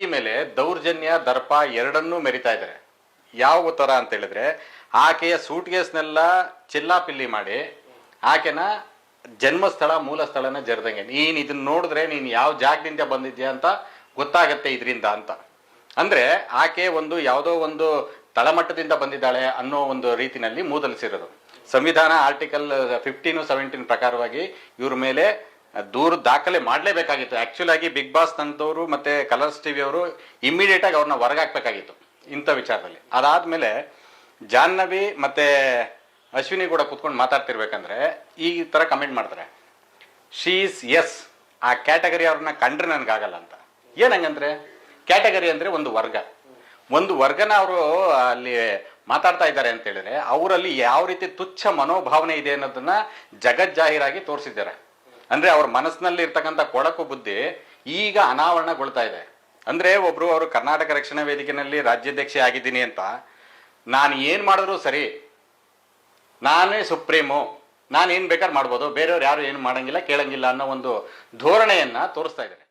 ಈ ಮೇಲೆ ದೌರ್ಜನ್ಯ, ದರ್ಪ ಎರಡನ್ನೂ ಮೆರಿತಾ ಇದ್ದಾರೆ. ಯಾವ ತರ ಅಂತ ಹೇಳಿದ್ರೆ, ಆಕೆಯ ಸೂಟ್ ಕೇಸ್ನೆಲ್ಲ ಚಿಲ್ಲಾಪಿಲ್ಲಿ ಮಾಡಿ, ಆಕೆನ ಜನ್ಮಸ್ಥಳ ಮೂಲ ಸ್ಥಳನ ಜರ್ದಂಗೆ. ನೀನು ಇದನ್ನ ನೋಡಿದ್ರೆ ನೀನು ಯಾವ ಜಾಗದಿಂದ ಬಂದಿದ್ಯಾ ಅಂತ ಗೊತ್ತಾಗತ್ತೆ ಇದರಿಂದ ಅಂತ. ಅಂದ್ರೆ ಆಕೆ ಒಂದು ಯಾವುದೋ ಒಂದು ತಳಮಟ್ಟದಿಂದ ಬಂದಿದ್ದಾಳೆ ಅನ್ನೋ ಒಂದು ರೀತಿನಲ್ಲಿ ಮೂದಲಿಸಿರೋದು. ಸಂವಿಧಾನ ಆರ್ಟಿಕಲ್ ಫಿಫ್ಟೀನು ಸೆವೆಂಟೀನ್ ಪ್ರಕಾರವಾಗಿ ಇವ್ರ ಮೇಲೆ ದೂರು ದಾಖಲೆ ಮಾಡಲೇಬೇಕಾಗಿತ್ತು. ಆ್ಯಕ್ಚುಲ್ ಆಗಿ ಬಿಗ್ ಬಾಸ್ ತಂದವರು ಮತ್ತು ಕಲರ್ಸ್ ಅವರು ಇಮಿಡಿಯೇಟ್ ಆಗಿ ಅವ್ರನ್ನ ಹೊರಗಾಕ್ಬೇಕಾಗಿತ್ತು ಇಂಥ ವಿಚಾರದಲ್ಲಿ. ಅದಾದಮೇಲೆ ಜಾಹ್ನವಿ ಮತ್ತು ಅಶ್ವಿನಿ ಕೂಡ ಕುತ್ಕೊಂಡು ಮಾತಾಡ್ತಿರ್ಬೇಕಂದ್ರೆ ಈ ಥರ ಕಮೆಂಟ್ ಮಾಡ್ತಾರೆ ಶೀಸ್ ಎಸ್ ಆ ಕ್ಯಾಟಗರಿ ಅವ್ರನ್ನ ಕಂಡ್ರೆ ನನಗಾಗಲ್ಲ ಅಂತ. ಏನಂಗಂದ್ರೆ ಕ್ಯಾಟಗರಿ ಅಂದರೆ ಒಂದು ವರ್ಗ. ಒಂದು ವರ್ಗನ ಅವರು ಅಲ್ಲಿ ಮಾತಾಡ್ತಾ ಇದ್ದಾರೆ ಅಂತ ಹೇಳಿದ್ರೆ, ಅವರಲ್ಲಿ ಯಾವ ರೀತಿ ತುಚ್ಛ ಮನೋಭಾವನೆ ಇದೆ ಅನ್ನೋದನ್ನ ಜಗಜ್ಜಾಹೀರಾಗಿ ತೋರಿಸಿದ್ದಾರೆ. ಅಂದ್ರೆ ಅವ್ರ ಮನಸ್ಸಿನಲ್ಲಿ ಇರ್ತಕ್ಕಂಥ ಕೊಳಕು ಬುದ್ಧಿ ಈಗ ಅನಾವರಣಗೊಳ್ತಾ ಇದೆ. ಅಂದ್ರೆ ಒಬ್ರು ಅವರು ಕರ್ನಾಟಕ ರಕ್ಷಣಾ ವೇದಿಕೆನಲ್ಲಿ ರಾಜ್ಯಾಧ್ಯಕ್ಷೆ ಆಗಿದ್ದೀನಿ ಅಂತ, ನಾನು ಏನ್ ಮಾಡಿದ್ರು ಸರಿ, ನಾನೇ ಸುಪ್ರೀಮು, ನಾನು ಏನ್ ಬೇಕಾದ್ರೆ ಮಾಡ್ಬೋದು, ಬೇರೆಯವ್ರು ಯಾರು ಏನು ಮಾಡಂಗಿಲ್ಲ, ಕೇಳಂಗಿಲ್ಲ ಅನ್ನೋ ಒಂದು ಧೋರಣೆಯನ್ನ ತೋರಿಸ್ತಾ ಇದ್ದಾರೆ.